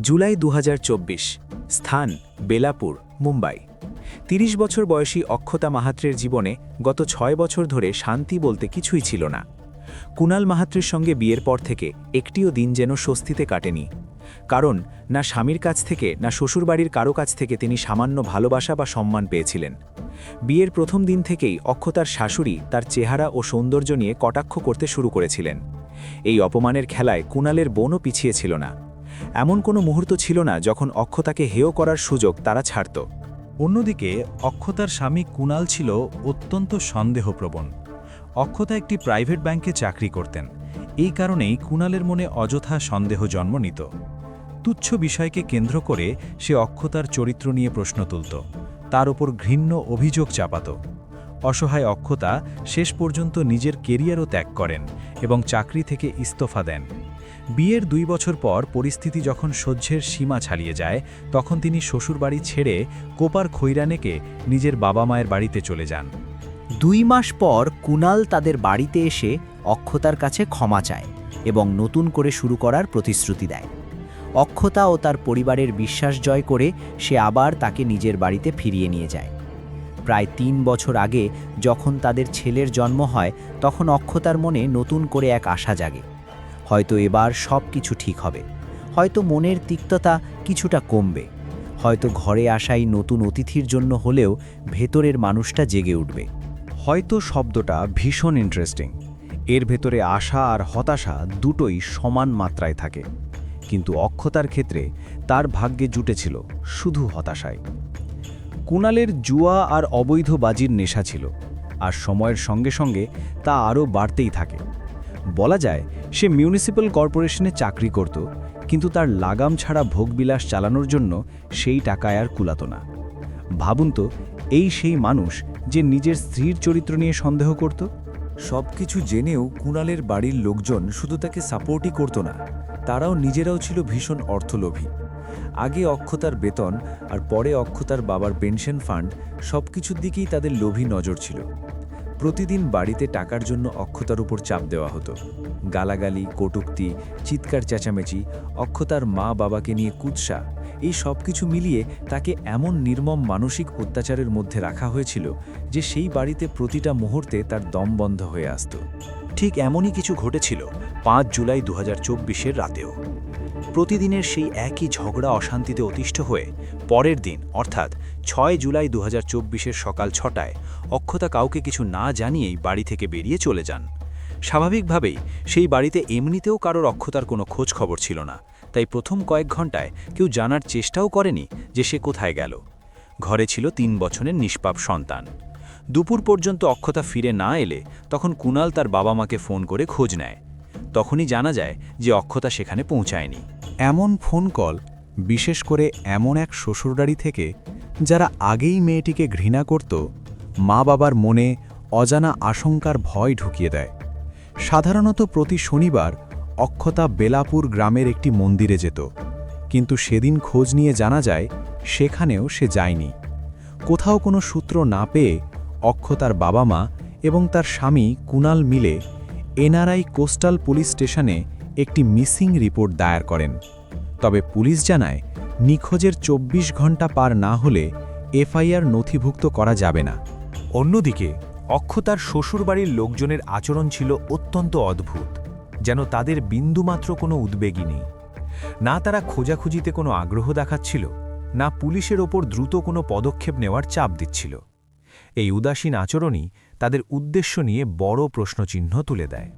জুলাই দু হাজার চব্বিশ, স্থান বেলাপুর, মুম্বাই। তিরিশ বছর বয়সী অক্ষতা মাহাত্রের জীবনে গত ছয় বছর ধরে শান্তি বলতে কিছুই ছিল না। কুনাল মাহাত্রের সঙ্গে বিয়ের পর থেকে একটিও দিন যেন স্বস্তিতে কাটেনি। কারণ, না স্বামীর কাছ থেকে, না শ্বশুরবাড়ির কারও কাছ থেকে তিনি সামান্য ভালোবাসা বা সম্মান পেয়েছিলেন। বিয়ের প্রথম দিন থেকেই অক্ষতার শাশুড়ি তার চেহারা ও সৌন্দর্য নিয়ে কটাক্ষ করতে শুরু করেছিলেন। এই অপমানের খেলায় কুনালের বোনও পিছিয়ে ছিল না। এমন কোনো মুহূর্ত ছিল না যখন অক্ষতাকে হেয় করার সুযোগ তারা ছাড়ত। অন্যদিকে, অক্ষতার স্বামী কুনাল ছিল অত্যন্ত সন্দেহপ্রবণ। অক্ষতা একটি প্রাইভেট ব্যাংকে চাকরি করতেন। এই কারণেই কুনালের মনে অযথা সন্দেহ জন্ম নিত। তুচ্ছ বিষয়কে কেন্দ্র করে সে অক্ষতার চরিত্র নিয়ে প্রশ্ন তুলত। তার ওপর ঘৃণ্য অভিযোগ চাপাত। অসহায় অক্ষতা শেষ পর্যন্ত নিজের কেরিয়ারও ত্যাগ করেন এবং চাকরি থেকে ইস্তফা দেন। বিয়ের দুই বছর পর পরিস্থিতি যখন সহ্যের সীমা ছাড়িয়ে যায়, তখন তিনি শ্বশুরবাড়ি ছেড়ে কোপার খৈরানেকে নিজের বাবা মায়ের বাড়িতে চলে যান। দুই মাস পর কুনাল তাদের বাড়িতে এসে অক্ষতার কাছে ক্ষমা চায় এবং নতুন করে শুরু করার প্রতিশ্রুতি দেয়। অক্ষতা ও তার পরিবারের বিশ্বাস জয় করে সে আবার তাকে নিজের বাড়িতে ফিরিয়ে নিয়ে যায়। প্রায় তিন বছর আগে যখন তাদের ছেলের জন্ম হয়, তখন অক্ষতার মনে নতুন করে এক আশা জাগে। হয়তো এবার সব কিছু ঠিক হবে। হয়তো মনের তিক্ততা কিছুটা কমবে। হয়তো ঘরে আসাই নতুন অতিথির জন্য হলেও ভেতরের মানুষটা জেগে উঠবে। হয়তো শব্দটা ভীষণ ইন্টারেস্টিং এর ভেতরে আশা আর হতাশা দুটোই সমান মাত্রায় থাকে। কিন্তু অক্ষতার ক্ষেত্রে তার ভাগ্যে জুটেছিল শুধু হতাশায়। কুণালের জুয়া আর অবৈধ বাজির নেশা ছিল। আর সময়ের সঙ্গে সঙ্গে তা আরও বাড়তেই থাকে। বলা যায়, সে মিউনিসিপ্যাল কর্পোরেশনে চাকরি করত, কিন্তু তার লাগাম ছাড়া ভোগবিলাস চালানোর জন্য সেই টাকায় আর কুলাত না। ভাবুন তো, এই সেই মানুষ যে নিজের স্ত্রীর চরিত্র নিয়ে সন্দেহ করত? সবকিছু জেনেও কুণালের বাড়ির লোকজন শুধু তাকে সাপোর্টই করত না, তারাও নিজেরাও ছিল ভীষণ অর্থলোভী। আগে অক্ষতার বেতন আর পরে অক্ষতার বাবার পেনশন ফান্ড সবকিছুর দিকেই তাদের লোভী নজর ছিল। প্রতিদিন বাড়িতে টাকার জন্য অক্ষতার উপর চাপ দেওয়া হতো। গালাগালি, কটুক্তি, চিৎকার চেঁচামেচি, অক্ষতার মা বাবাকে নিয়ে কুৎসা, এই সব কিছু মিলিয়ে তাকে এমন নির্মম মানসিক অত্যাচারের মধ্যে রাখা হয়েছিল যে সেই বাড়িতে প্রতিটা মুহূর্তে তার দম বন্ধ হয়ে আসত। ঠিক এমনই কিছু ঘটেছিল পাঁচ জুলাই দু হাজার রাতেও। প্রতিদিনের সেই একই ঝগড়া অশান্তিতে অতিষ্ঠ হয়ে পরের দিন, অর্থাৎ ছয় জুলাই দু হাজার সকাল ছটায়, অক্ষতা কাউকে কিছু না জানিয়েই বাড়ি থেকে বেরিয়ে চলে যান। স্বাভাবিকভাবেই সেই বাড়িতে এমনিতেও কারোর অক্ষতার কোনো খোঁজ খবর ছিল না, তাই প্রথম কয়েক ঘন্টায় কেউ জানার চেষ্টাও করেনি যে সে কোথায় গেল। ঘরে ছিল তিন বছরের নিষ্পাপ সন্তান। দুপুর পর্যন্ত অক্ষতা ফিরে না এলে তখন কুনাল তার বাবা মাকে ফোন করে খোঁজ নেয়। তখনই জানা যায় যে অক্ষতা সেখানে পৌঁছায়নি। এমন ফোন কল, বিশেষ করে এমন এক শ্বশুরবাড়ি থেকে, যারা আগেই মেয়েটিকে ঘৃণা করত, মা বাবার মনে অজানা আশঙ্কার ভয় ঢুকিয়ে দেয়। সাধারণত প্রতি শনিবার অক্ষতা বেলাপুর গ্রামের একটি মন্দিরে যেত, কিন্তু সেদিন খোঁজ নিয়ে জানা যায়, সেখানেও সে যায়নি। কোথাও কোনো সূত্র না পেয়ে অক্ষতার বাবা মা এবং তার স্বামী কুনাল মিলে এনআরআই কোস্টাল পুলিশ স্টেশনে একটি মিসিং রিপোর্ট দায়ের করেন। তবে পুলিশ জানায়, নিখোঁজের ২৪ ঘণ্টা পার না হলে এফআইআর নথিভুক্ত করা যাবে না। অন্যদিকে, অক্ষতার শ্বশুরবাড়ির লোকজনের আচরণ ছিল অত্যন্ত অদ্ভুত, যেন তাদের বিন্দুমাত্র কোনো উদ্বেগই নেই। না তারা খোঁজাখুঁজিতে কোনো আগ্রহ দেখাচ্ছিল, না পুলিশের ওপর দ্রুত কোনো পদক্ষেপ নেওয়ার চাপ দিচ্ছিল। এই উদাসীন আচরণই তাদের উদ্দেশ্য নিয়ে বড় প্রশ্নচিহ্ন তুলে দেয়।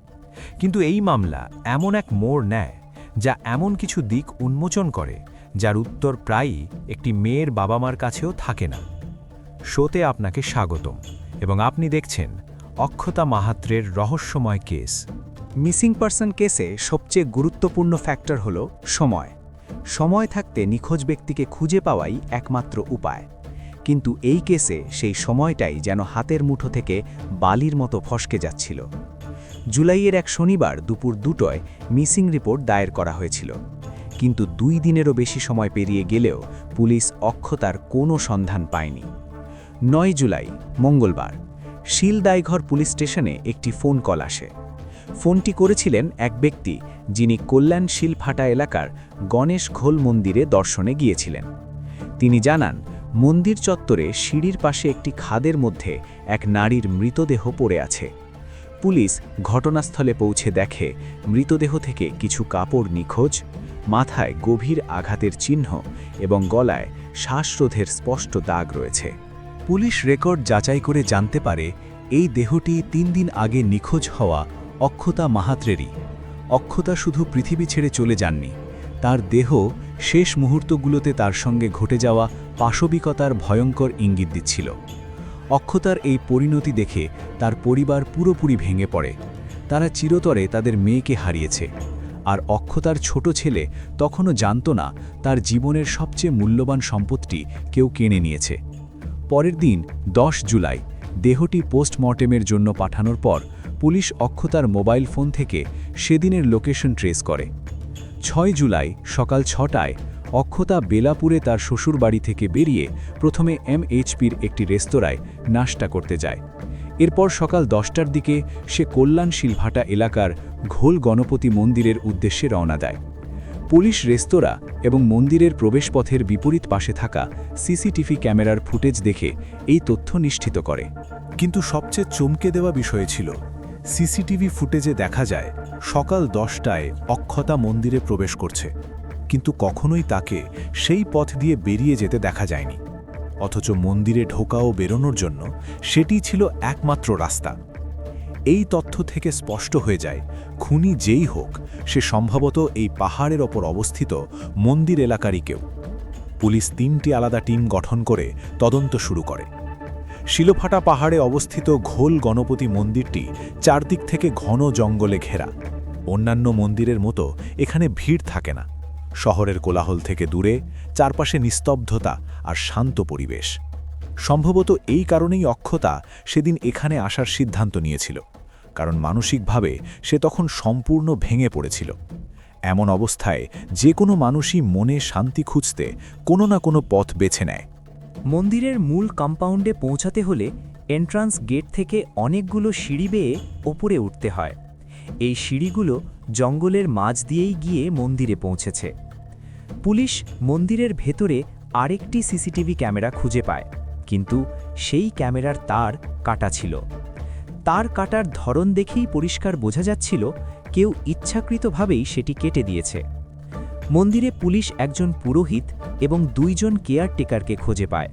কিন্তু এই মামলা এমন এক মোড় নেয় যা এমন কিছু দিক উন্মোচন করে, যার উত্তর প্রায়ই একটি মেয়ের বাবা মার কাছেও থাকে না। শোতে আপনাকে স্বাগতম, এবং আপনি দেখছেন অক্ষতা মাহাত্রের রহস্যময় কেস। মিসিং পার্সন কেসে সবচেয়ে গুরুত্বপূর্ণ ফ্যাক্টর হল সময়। সময় থাকতে নিখোঁজ ব্যক্তিকে খুঁজে পাওয়াই একমাত্র উপায়। কিন্তু এই কেসে সেই সময়টাই যেন হাতের মুঠো থেকে বালির মতো ফসকে যাচ্ছিল। জুলাইয়ের এক শনিবার দুপুর দুটোয় মিসিং রিপোর্ট দায়ের করা হয়েছিল। কিন্তু দুই দিনেরও বেশি সময় পেরিয়ে গেলেও পুলিশ অক্ষতার কোনো সন্ধান পায়নি। নয় জুলাই, মঙ্গলবার শিলদাইঘর পুলিশ স্টেশনে একটি ফোন কল আসে। ফোনটি করেছিলেন এক ব্যক্তি যিনি কল্যাণ শিলফাটা এলাকার গণেশ ঘোল মন্দিরে দর্শনে গিয়েছিলেন। তিনি জানান, মন্দির চত্বরে সিঁড়ির পাশে একটি খাদের মধ্যে এক নারীর মৃতদেহ পড়ে আছে। পুলিশ ঘটনাস্থলে পৌঁছে দেখে মৃতদেহ থেকে কিছু কাপড় নিখোঁজ, মাথায় গভীর আঘাতের চিহ্ন এবং গলায় শ্বাসরোধের স্পষ্ট দাগ রয়েছে। পুলিশ রেকর্ড যাচাই করে জানতে পারে এই দেহটি তিন দিন আগে নিখোঁজ হওয়া অক্ষতা মাহাত্রেরই। অক্ষতা শুধু পৃথিবী ছেড়ে চলে যাননি, তার দেহ শেষ মুহূর্তগুলোতে তার সঙ্গে ঘটে যাওয়া পাশবিকতার ভয়ঙ্কর ইঙ্গিত দিচ্ছিল। অক্ষতার এই পরিণতি দেখে তার পরিবার পুরোপুরি ভেঙে পড়ে। তারা চিরতরে তাদের মেয়েকে হারিয়েছে। আর অক্ষতার ছোট ছেলে তখনও জানত না তার জীবনের সবচেয়ে মূল্যবান সম্পদটি কেউ কেড়ে নিয়েছে। পরের দিন, দশ জুলাই, দেহটি পোস্টমর্টেমের জন্য পাঠানোর পর পুলিশ অক্ষতার মোবাইল ফোন থেকে সেদিনের লোকেশন ট্রেস করে। ছয় জুলাই সকাল ছটায় অক্ষতা বেলাপুরে তার শ্বশুরবাড়ি থেকে বেরিয়ে প্রথমে এমএইচপির একটি রেস্তোরাঁয় নাশতা করতে যায়। এরপর সকাল দশটার দিকে সে কল্যাণ শিলভাটা এলাকার ঘোল গণপতি মন্দিরের উদ্দেশ্যে রওনা দেয়। পুলিশ রেস্তোরাঁ এবং মন্দিরের প্রবেশপথের বিপরীত পাশে থাকা সিসিটিভি ক্যামেরার ফুটেজ দেখে এই তথ্য নিশ্চিত করে। কিন্তু সবচেয়ে চমকে দেওয়া বিষয় ছিল, সিসিটিভি ফুটেজে দেখা যায় সকাল দশটায় অক্ষতা মন্দিরে প্রবেশ করছে। কিন্তু কখনোই তাকে সেই পথ দিয়ে বেরিয়ে যেতে দেখা যায়নি। অথচ মন্দিরে ঢোকা ও বেরোনোর জন্য সেটি ছিল একমাত্র রাস্তা। এই তথ্য থেকে স্পষ্ট হয়ে যায়, খুনি যেই হোক, সে সম্ভবত এই পাহাড়ের ওপর অবস্থিত মন্দির এলাকারই কেউ। পুলিশ তিনটি আলাদা টিম গঠন করে তদন্ত শুরু করে। শিলোফাটা পাহাড়ে অবস্থিত ঘোল গণপতি মন্দিরটি চারদিক থেকে ঘন জঙ্গলে ঘেরা। অন্যান্য মন্দিরের মতো এখানে ভিড় থাকে না। শহরের কোলাহল থেকে দূরে, চারপাশে নিস্তব্ধতা আর শান্ত পরিবেশ। সম্ভবত এই কারণেই অক্ষতা সেদিন এখানে আসার সিদ্ধান্ত নিয়েছিল, কারণ মানসিকভাবে সে তখন সম্পূর্ণ ভেঙে পড়েছিল। এমন অবস্থায় যে কোনো মানুষই মনে শান্তি খুঁজতে কোনো না কোনো পথ বেছে নেয়। মন্দিরের মূল কম্পাউন্ডে পৌঁছাতে হলে এন্ট্রান্স গেট থেকে অনেকগুলো সিঁড়ি বেয়ে ওপরে উঠতে হয়। এই সিঁড়িগুলো জঙ্গলের মাঝ দিয়েই গিয়ে মন্দিরে পৌঁছেছে। পুলিশ মন্দিরের ভেতরে আরেকটি সিসিটিভি ক্যামেরা খুঁজে পায়, কিন্তু সেই ক্যামেরার তার কাটা ছিল। তার কাটার ধরন দেখেই পরিষ্কার বোঝা যাচ্ছিল, কেউ ইচ্ছাকৃতভাবেই সেটি কেটে দিয়েছে। মন্দিরে পুলিশ একজন পুরোহিত এবং দুইজন কেয়ারটেকারকে খুঁজে পায়।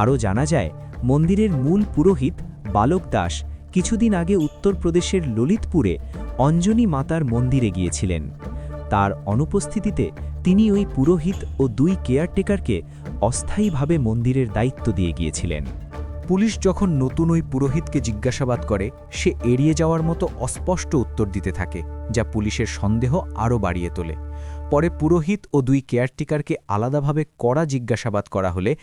আরও জানা যায়, মন্দিরের মূল পুরোহিত বালক দাস কিছুদিন আগে উত্তরপ্রদেশের ললিতপুরে অঞ্জনী মাতার মন্দিরে গিয়েছিলেন। তার অনুপস্থিতিতে তিনি ওই পুরোহিত ও দুই কেয়ারটেকারকে অস্থায়ীভাবে মন্দিরের দায়িত্ব দিয়ে গিয়েছিলেন। পুলিশ যখন নতুন ওই পুরোহিতকে জিজ্ঞাসাবাদ করে, সে এড়িয়ে যাওয়ার মতো অস্পষ্ট উত্তর দিতে থাকে, যা পুলিশের সন্দেহ আরও বাড়িয়ে তোলে। পরে পুরোহিত ও দুই কেয়ারটেকারকে আলাদাভাবে কড়া জিজ্ঞাসাবাদ করা হলে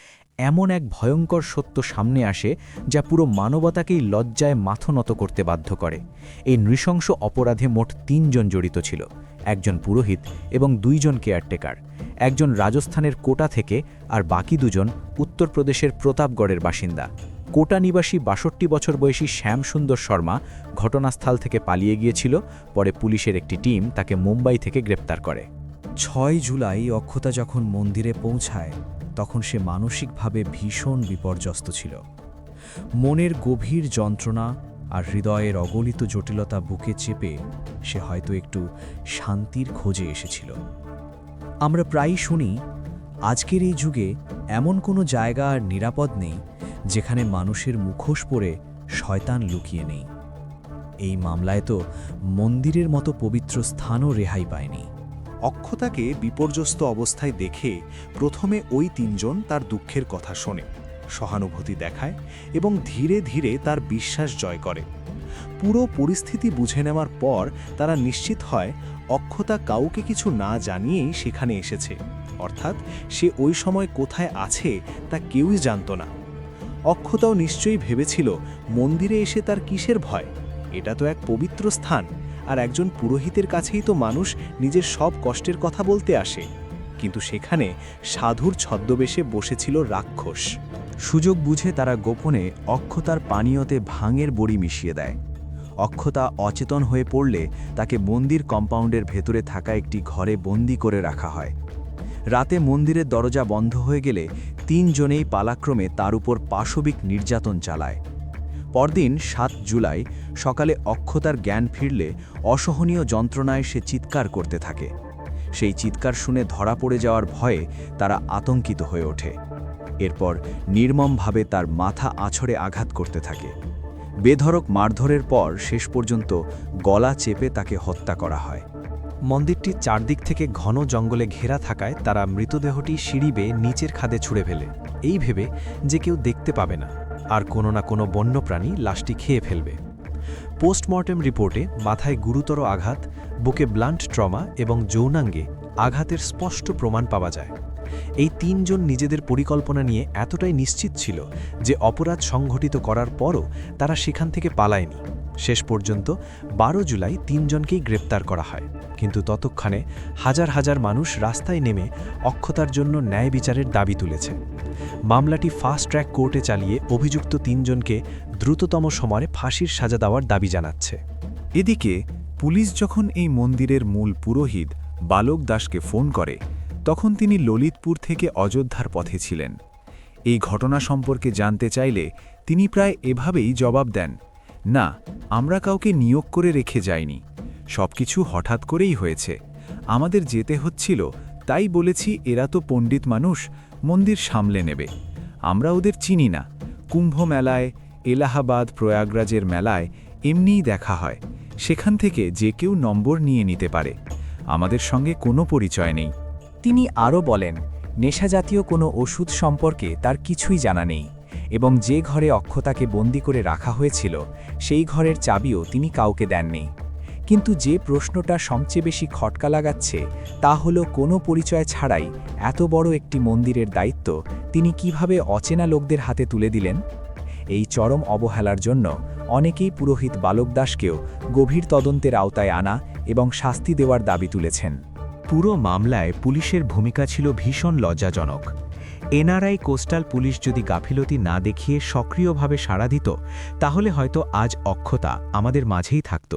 এমন এক ভয়ঙ্কর সত্য সামনে আসে যা পুরো মানবতাকেই লজ্জায় মাথা নত করতে বাধ্য করে। এই নৃশংস অপরাধে মোট তিনজন জড়িত ছিল, একজন পুরোহিত এবং দুইজন কেয়ারটেকার। একজন রাজস্থানের কোটা থেকে আর বাকি দুজন উত্তরপ্রদেশের প্রতাপগড়ের বাসিন্দা। কোটা নিবাসী বাষট্টি বছর বয়সী শ্যামসুন্দর শর্মা ঘটনাস্থল থেকে পালিয়ে গিয়েছিল, পরে পুলিশের একটি টিম তাকে মুম্বাই থেকে গ্রেপ্তার করে। ছয় জুলাই অক্ষতা যখন মন্দিরে পৌঁছায় তখন সে মানসিকভাবে ভীষণ বিপর্যস্ত ছিল। মনের গভীর যন্ত্রণা আর হৃদয়ের অগলিত জটিলতা বুকে চেপে সে হয়তো একটু শান্তির খোঁজে এসেছিল। আমরা প্রায়ই শুনি, আজকের এই যুগে এমন কোনো জায়গা আর নিরাপদ নেই যেখানে মানুষের মুখোশ পরে শয়তান লুকিয়ে নেই। এই মামলায় তো মন্দিরের মতো পবিত্র স্থানও রেহাই পায়নি। অক্ষতাকে বিপর্যস্ত অবস্থায় দেখে প্রথমে ওই তিনজন তার দুঃখের কথা শোনে, সহানুভূতি দেখায় এবং ধীরে ধীরে তার বিশ্বাস জয় করে। পুরো পরিস্থিতি বুঝে নেওয়ার পর তারা নিশ্চিত হয় অক্ষতা কাউকে কিছু না জানিয়েই সেখানে এসেছে, অর্থাৎ সে ওই সময় কোথায় আছে তা কেউই জানত না। অক্ষতাও নিশ্চয়ই ভেবেছিল, মন্দিরে এসে তার কিসের ভয়? এটা তো এক পবিত্র স্থান। আর একজন পুরোহিতের কাছেই তো মানুষ নিজের সব কষ্টের কথা বলতে আসে। কিন্তু সেখানে সাধুর ছদ্মবেশে বসেছিল রাক্ষস। সুযোগ বুঝে তারা গোপনে অক্ষতার পানীয়তে ভাঙের বড়ি মিশিয়ে দেয়। অক্ষতা অচেতন হয়ে পড়লে তাকে মন্দির কম্পাউন্ডের ভেতরে থাকা একটি ঘরে বন্দি করে রাখা হয়। রাতে মন্দিরের দরজা বন্ধ হয়ে গেলে তিনজনেই পালাক্রমে তার উপর পাশবিক নির্যাতন চালায়। পরদিন সাত জুলাই সকালে অক্ষতার জ্ঞান ফিরলে অসহনীয় যন্ত্রণায় সে চিৎকার করতে থাকে। সেই চিৎকার শুনে ধরা পড়ে যাওয়ার ভয়ে তারা আতঙ্কিত হয়ে ওঠে। এরপর নির্মমভাবে তার মাথা আছড়ে আঘাত করতে থাকে। বেধরক মারধরের পর শেষ পর্যন্ত গলা চেপে তাকে হত্যা করা হয়। মন্দিরটি চারদিক থেকে ঘন জঙ্গলে ঘেরা থাকায় তারা মৃতদেহটি সিঁড়ি বেয়ে নিচের খাদে ছুঁড়ে ফেলে। এই ভেবে যে কেউ দেখতে পাবে না। আর কোনো না কোনো বন্যপ্রাণী লাশটি খেয়ে ফেলবে। পোস্টমর্টেম রিপোর্টে মাথায় গুরুতর আঘাত, বুকে ব্লান্ট ট্রমা এবং যৌনাঙ্গে আঘাতের স্পষ্ট প্রমাণ পাওয়া যায়। এই তিনজন নিজেদের পরিকল্পনা নিয়ে এতটাই নিশ্চিত ছিল যে অপরাধ সংঘটিত করার পরও তারা সেখান থেকে পালায়নি। শেষ পর্যন্ত বারো জুলাই তিনজনকেই গ্রেপ্তার করা হয়। কিন্তু ততক্ষণে হাজার হাজার মানুষ রাস্তায় নেমে অক্ষতার জন্য ন্যায় বিচারের দাবি তুলেছে। মামলাটি ফাস্ট ট্র্যাক কোর্টে চালিয়ে অভিযুক্ত তিনজনকে দ্রুততম সময়ে ফাঁসির সাজা দেওয়ার দাবি জানাচ্ছে। এদিকে পুলিশ যখন এই মন্দিরের মূল পুরোহিত বালক দাসকে ফোন করে, তখন তিনি ললিতপুর থেকে অযোধ্যার পথে ছিলেন। এই ঘটনা সম্পর্কে জানতে চাইলে তিনি প্রায় এভাবেই জবাব দেন। না, আমরা কাউকে নিয়োগ করে রেখে যাইনি। সবকিছু হঠাৎ করেই হয়েছে। আমাদের যেতে হচ্ছিল, তাই বলেছি এরা তো পণ্ডিত মানুষ, মন্দির সামলে নেবে। আমরা ওদের চিনি না। কুম্ভ মেলায়, এলাহাবাদ, প্রয়াগরাজের মেলায় এমনিই দেখা হয়। সেখান থেকে যে কেউ নম্বর নিয়ে নিতে পারে। আমাদের সঙ্গে কোনো পরিচয় নেই। তিনি আরও বলেন নেশাজাতীয় কোনো ওষুধ সম্পর্কে তার কিছুই জানা নেই। এবং যে ঘরে অক্ষতাকে বন্দি করে রাখা হয়েছিল, সেই ঘরের চাবিও তিনি কাউকে দেননি। কিন্তু যে প্রশ্নটা সবচেয়ে বেশি খটকা লাগাচ্ছে, তা হলো কোনো পরিচয় ছাড়াই এত বড় একটি মন্দিরের দায়িত্ব তিনি কীভাবে অচেনা লোকদের হাতে তুলে দিলেন? এই চরম অবহেলার জন্য অনেকেই পুরোহিত বালক দাসকেও গভীর তদন্তের আওতায় আনা এবং শাস্তি দেওয়ার দাবি তুলেছেন। পুরো মামলায় পুলিশের ভূমিকা ছিল ভীষণ লজ্জাজনক। এনআরআই কোস্টাল পুলিশ যদি গাফিলতি না দেখিয়ে সক্রিয়ভাবে সাড়া দিত, তাহলে হয়তো আজ অক্ষতা আমাদের মাঝেই থাকত।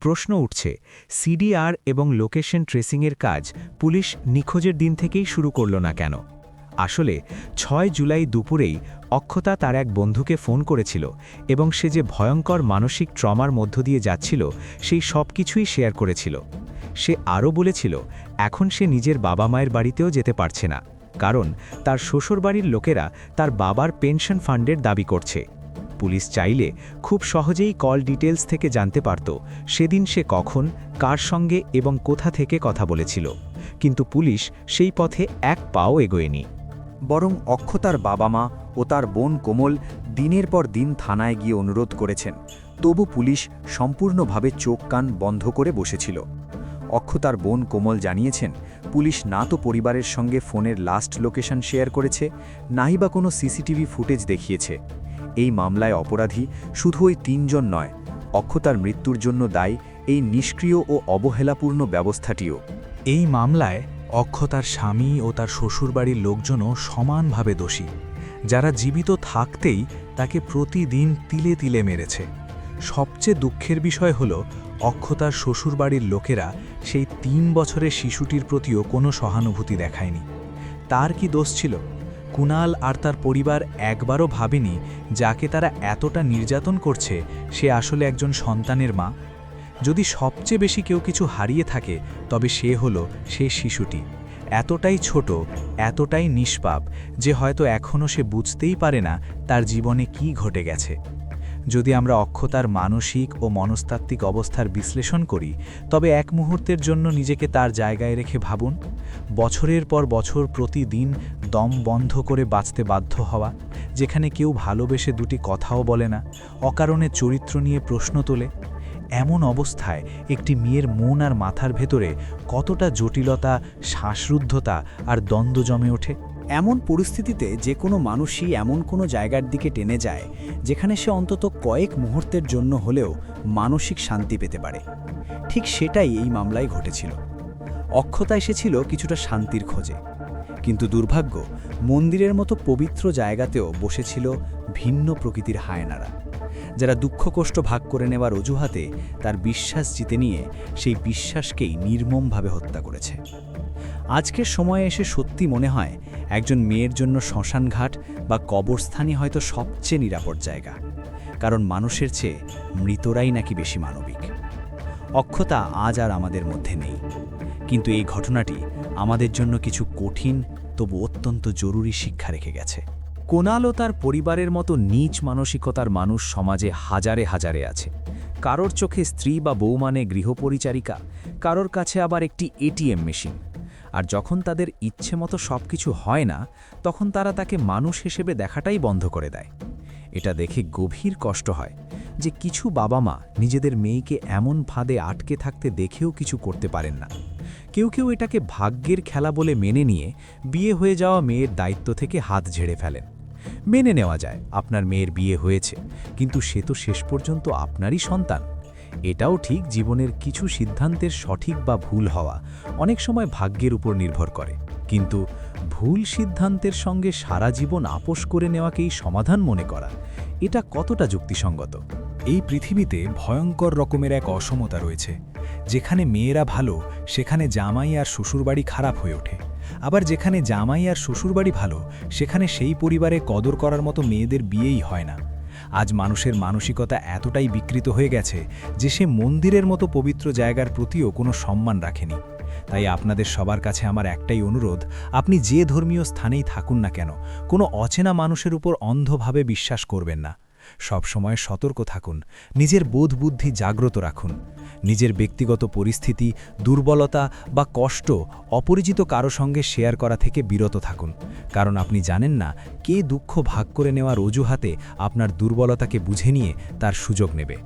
প্রশ্ন উঠছে, সিডিআর এবং লোকেশন ট্রেসিংয়ের কাজ পুলিশ নিখোঁজের দিন থেকেই শুরু করল না কেন? আসলে, ছয় জুলাই দুপুরেই অক্ষতা তার এক বন্ধুকে ফোন করেছিল এবং সে যে ভয়ঙ্কর মানসিক ট্রমার মধ্য দিয়ে যাচ্ছিল, সেই সব কিছুই শেয়ার করেছিল। সে আরও বলেছিল, এখন সে নিজের বাবা মায়ের বাড়িতেও যেতে পারছে না। কারণ তার শ্বশুরবাড়ির লোকেরা তার বাবার পেনশন ফান্ডের দাবি করছে। পুলিশ চাইলে খুব সহজেই কল ডিটেলস থেকে জানতে পারত সেদিন সে কখন, কার সঙ্গে এবং কোথা থেকে কথা বলেছিল। কিন্তু পুলিশ সেই পথে এক পাও এগোয়নি। বরং অক্ষতার বাবা মা ও তার বোন কোমল দিনের পর দিন থানায় গিয়ে অনুরোধ করেছেন। তবু পুলিশ সম্পূর্ণভাবে চোখ কান বন্ধ করে বসেছিল। অক্ষতার বোন কোমল জানিয়েছেন, পুলিশ না তো পরিবারের সঙ্গে ফোনের লাস্ট লোকেশন শেয়ার করেছে নাই বা কোনো সিসিটিভি ফুটেজ দেখিয়েছে। এই মামলায় অপরাধী শুধু ওই তিনজন নয় অক্ষতার মৃত্যুর জন্য দায়ী এই নিষ্ক্রিয় ও অবহেলাপূর্ণ ব্যবস্থাটিও। এই মামলায় অক্ষতার স্বামী ও তার শ্বশুরবাড়ির লোকজনও সমানভাবে দোষী, যারা জীবিত থাকতেই তাকে প্রতিদিন তিলে তিলে মেরেছে। সবচেয়ে দুঃখের বিষয় হল অক্ষতার শ্বশুরবাড়ির লোকেরা সেই তিন বছরের শিশুটির প্রতিও কোনো সহানুভূতি দেখায়নি। তার কি দোষ ছিল? কুনাল আর তার পরিবার একবারও ভাবেনি যাকে তারা এতটা নির্যাতন করছে সে আসলে একজন সন্তানের মা। যদি সবচেয়ে বেশি কেউ কিছু হারিয়ে থাকে, তবে সে হলো সে শিশুটি। এতটাই ছোট, এতটাই নিষ্পাপ যে হয়তো এখনও সে বুঝতেই পারে না তার জীবনে কি ঘটে গেছে। যদি আমরা অক্ষতার মানসিক ও মনস্তাত্ত্বিক অবস্থার বিশ্লেষণ করি, তবে এক মুহূর্তের জন্য নিজেকে তার জায়গায় রেখে ভাবুন। বছরের পর বছর প্রতিদিন দম বন্ধ করে বাঁচতে বাধ্য হওয়া, যেখানে কেউ ভালোবেসে দুটি কথাও বলে না, অকারণে চরিত্র নিয়ে প্রশ্ন তোলে। এমন অবস্থায় একটি মেয়ের মন আর মাথার ভেতরে কতটা জটিলতা, শ্বাসরুদ্ধতা আর দ্বন্দ্ব জমে ওঠে? এমন পরিস্থিতিতে যে কোনো মানুষই এমন কোনো জায়গার দিকে টেনে যায়, যেখানে সে অন্তত কয়েক মুহূর্তের জন্য হলেও মানসিক শান্তি পেতে পারে। ঠিক সেটাই এই মামলায় ঘটেছিল। অক্ষতা এসেছিল কিছুটা শান্তির খোঁজে। কিন্তু দুর্ভাগ্য, মন্দিরের মতো পবিত্র জায়গাতেও বসেছিল ভিন্ন প্রকৃতির হায়নারা। যারা দুঃখ কষ্ট ভাগ করে নেওয়ার অজুহাতে তার বিশ্বাস জিতে নিয়ে সেই বিশ্বাসকেই নির্মমভাবে হত্যা করেছে। আজকের সময়ে এসে সত্যি মনে হয় একজন মেয়ের জন্য শ্মশানঘাট বা কবরস্থানই হয়তো সবচেয়ে নিরাপদ জায়গা, কারণ মানুষের চেয়ে মৃতরাই নাকি বেশি মানবিক। অক্ষতা আজ আর আমাদের মধ্যে নেই, কিন্তু এই ঘটনাটি আমাদের জন্য কিছু কঠিন তবু অত্যন্ত জরুরি শিক্ষা রেখে গেছে। কোনাল তার পরিবারের মতো নীচ মানসিকতার মানুষ সমাজে হাজারে হাজারে আছে। কারোর চোখে স্ত্রী বা বউ মানে গৃহপরিচারিকা, কারোর কাছে আবার একটি এটিএম মেশিন। আর যখন তাদের ইচ্ছে মতো সব কিছু হয় না, তখন তারা তাকে মানুষ হিসেবে দেখাটাই বন্ধ করে দেয়। এটা দেখে গভীর কষ্ট হয় যে কিছু বাবা মা নিজেদের মেয়েকে এমন ফাঁদে আটকে থাকতে দেখেও কিছু করতে পারেন না। কেউ কেউ এটাকে ভাগ্যের খেলা বলে মেনে নিয়ে বিয়ে হয়ে যাওয়া মেয়ের দায়িত্ব থেকে হাত ঝেড়ে ফেলেন। মেনে নেওয়া যায়। আপনার মেয়ের বিয়ে হয়েছে, কিন্তু সে তো শেষ পর্যন্ত আপনারই সন্তান। এটাও ঠিক জীবনের কিছু সিদ্ধান্তের সঠিক বা ভুল হওয়া অনেক সময় ভাগ্যের উপর নির্ভর করে। কিন্তু ভুল সিদ্ধান্তের সঙ্গে সারা জীবন আপোষ করে নেওয়াকেই সমাধান মনে করা, এটা কতটা যুক্তিসঙ্গত? এই পৃথিবীতে ভয়ঙ্কর রকমের এক অসমতা রয়েছে, যেখানে মেয়েরা ভালো, সেখানে জামাই আর শ্বশুরবাড়ি খারাপ হয়ে ওঠে। আবার যেখানে জামাই আর শ্বশুরবাড়ি ভালো, সেখানে সেই পরিবারে কদর করার মতো মেয়েদের বিয়েই হয় না। আজ মানুষের মানসিকতা এতটাই বিকৃত হয়ে গেছে যে সে মন্দিরের মতো পবিত্র জায়গার প্রতিও কোনো সম্মান রাখেনি। তাই আপনাদের সবার কাছে আমার একটাই অনুরোধ, আপনি যে ধর্মীয় স্থানেই থাকুন না কেন, কোনো অচেনা মানুষের উপর অন্ধভাবে বিশ্বাস করবেন না। সবসময় সতর্ক থাকুন, নিজের বোধ বুদ্ধি জাগ্রত রাখুন, নিজের ব্যক্তিগত পরিস্থিতি, দুর্বলতা বা কষ্ট অপরিচিত কারও সঙ্গে শেয়ার করা থেকে বিরত থাকুন, কারণ আপনি জানেন না কে দুঃখ ভাগ করে নেওয়ার অজুহাতে আপনার দুর্বলতাকে বুঝে নিয়ে তার সুযোগ নেবে।